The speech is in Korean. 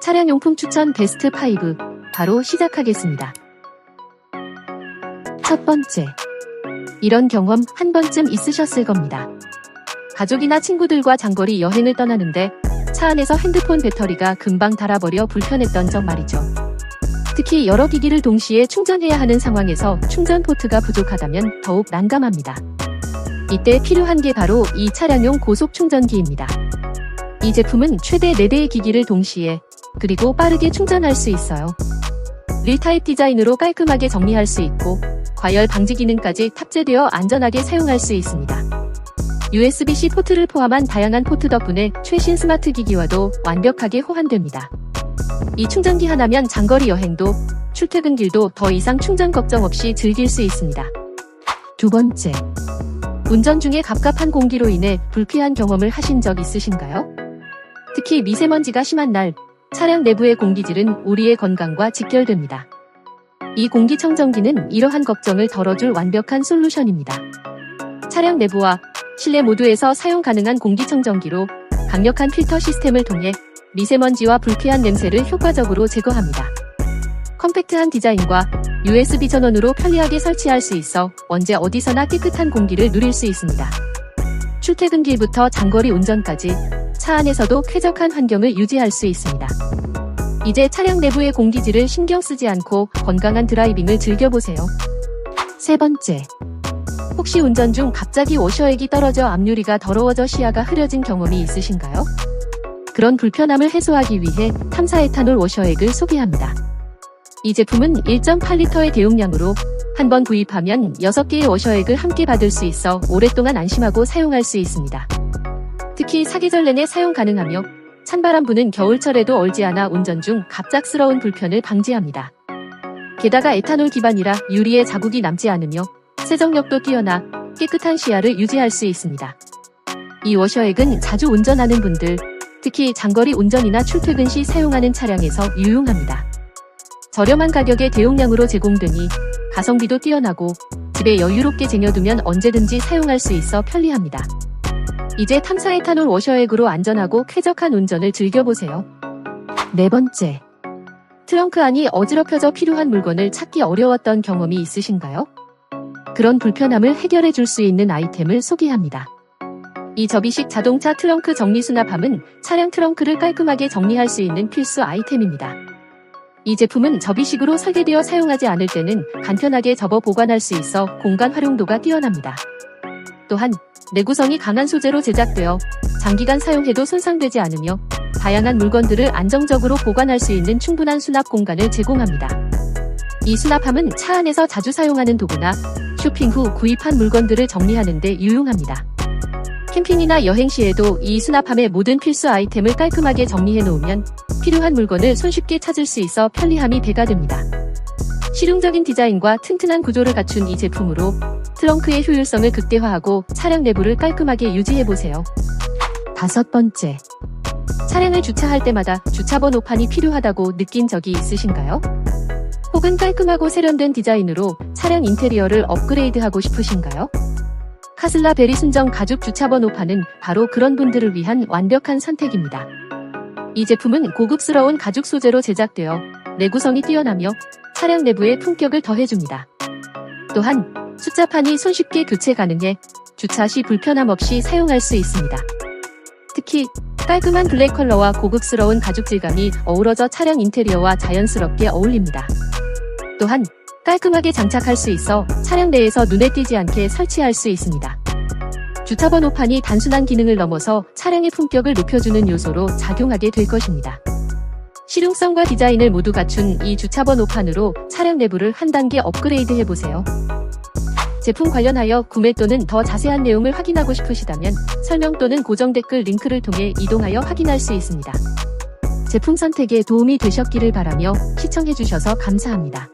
차량용품 추천 베스트 5 바로 시작하겠습니다. 첫 번째. 이런 경험 한 번쯤 있으셨을 겁니다. 가족이나 친구들과 장거리 여행을 떠나는데 차 안에서 핸드폰 배터리가 금방 닳아버려 불편했던 적 말이죠. 특히 여러 기기를 동시에 충전해야 하는 상황에서 충전 포트가 부족하다면 더욱 난감합니다. 이때 필요한 게 바로 이 차량용 고속 충전기입니다. 이 제품은 최대 4대의 기기를 동시에 그리고 빠르게 충전할 수 있어요. 릴타입 디자인으로 깔끔하게 정리할 수 있고 과열 방지 기능까지 탑재되어 안전하게 사용할 수 있습니다. USB-C 포트를 포함한 다양한 포트 덕분에 최신 스마트 기기와도 완벽하게 호환됩니다. 이 충전기 하나면 장거리 여행도 출퇴근 길도 더 이상 충전 걱정 없이 즐길 수 있습니다. 두 번째. 운전 중에 갑갑한 공기로 인해 불쾌한 경험을 하신 적 있으신가요? 특히 미세먼지가 심한 날, 차량 내부의 공기질은 우리의 건강과 직결됩니다. 이 공기청정기는 이러한 걱정을 덜어줄 완벽한 솔루션입니다. 차량 내부와 실내 모두에서 사용 가능한 공기청정기로 강력한 필터 시스템을 통해 미세먼지와 불쾌한 냄새를 효과적으로 제거합니다. 컴팩트한 디자인과 USB 전원으로 편리하게 설치할 수 있어 언제 어디서나 깨끗한 공기를 누릴 수 있습니다. 출퇴근길부터 장거리 운전까지 차 안에서도 쾌적한 환경을 유지할 수 있습니다. 이제 차량 내부의 공기질을 신경 쓰지 않고 건강한 드라이빙을 즐겨보세요. 세 번째. 혹시 운전 중 갑자기 워셔액이 떨어져 앞유리가 더러워져 시야가 흐려진 경험이 있으신가요? 그런 불편함을 해소하기 위해 탐사 에탄올 워셔액을 소개합니다. 이 제품은 1.8리터의 대용량으로 한 번 구입하면 6개의 워셔액을 함께 받을 수 있어 오랫동안 안심하고 사용할 수 있습니다. 특히 사계절 내내 사용 가능하며 찬바람 부는 겨울철에도 얼지 않아 운전 중 갑작스러운 불편을 방지합니다. 게다가 에탄올 기반이라 유리에 자국이 남지 않으며 세정력도 뛰어나 깨끗한 시야를 유지할 수 있습니다. 이 워셔액은 자주 운전하는 분들, 특히 장거리 운전이나 출퇴근 시 사용하는 차량에서 유용합니다. 저렴한 가격에 대용량으로 제공되니 가성비도 뛰어나고 집에 여유롭게 쟁여두면 언제든지 사용할 수 있어 편리합니다. 이제 탐사 에탄올 워셔액으로 안전하고 쾌적한 운전을 즐겨보세요. 네 번째. 트렁크 안이 어지럽혀져 필요한 물건을 찾기 어려웠던 경험이 있으신가요? 그런 불편함을 해결해 줄 수 있는 아이템을 소개합니다. 이 접이식 자동차 트렁크 정리 수납함은 차량 트렁크를 깔끔하게 정리할 수 있는 필수 아이템입니다. 이 제품은 접이식으로 설계되어 사용하지 않을 때는 간편하게 접어 보관할 수 있어 공간 활용도가 뛰어납니다. 또한 내구성이 강한 소재로 제작되어 장기간 사용해도 손상되지 않으며 다양한 물건들을 안정적으로 보관할 수 있는 충분한 수납 공간을 제공합니다. 이 수납함은 차 안에서 자주 사용하는 도구나 쇼핑 후 구입한 물건들을 정리하는 데 유용합니다. 캠핑이나 여행 시에도 이 수납함의 모든 필수 아이템을 깔끔하게 정리해 놓으면 필요한 물건을 손쉽게 찾을 수 있어 편리함이 배가 됩니다. 실용적인 디자인과 튼튼한 구조를 갖춘 이 제품으로 트렁크의 효율성을 극대화하고 차량 내부를 깔끔하게 유지해보세요. 다섯 번째. 차량을 주차할 때마다 주차번호판이 필요하다고 느낀 적이 있으신가요? 혹은 깔끔하고 세련된 디자인으로 차량 인테리어를 업그레이드하고 싶으신가요? 카슬라 베리 순정 가죽 주차번호판은 바로 그런 분들을 위한 완벽한 선택입니다. 이 제품은 고급스러운 가죽 소재로 제작되어 내구성이 뛰어나며 차량 내부에 품격을 더해줍니다. 또한 숫자판이 손쉽게 교체 가능해 주차 시 불편함 없이 사용할 수 있습니다. 특히 깔끔한 블랙 컬러와 고급스러운 가죽 질감이 어우러져 차량 인테리어와 자연스럽게 어울립니다. 또한 깔끔하게 장착할 수 있어 차량 내에서 눈에 띄지 않게 설치할 수 있습니다. 주차 번호판이 단순한 기능을 넘어서 차량의 품격을 높여주는 요소로 작용하게 될 것입니다. 실용성과 디자인을 모두 갖춘 이 주차 번호판으로 차량 내부를 한 단계 업그레이드 해보세요. 제품 관련하여 구매 또는 더 자세한 내용을 확인하고 싶으시다면 설명 또는 고정 댓글 링크를 통해 이동하여 확인할 수 있습니다. 제품 선택에 도움이 되셨기를 바라며 시청해주셔서 감사합니다.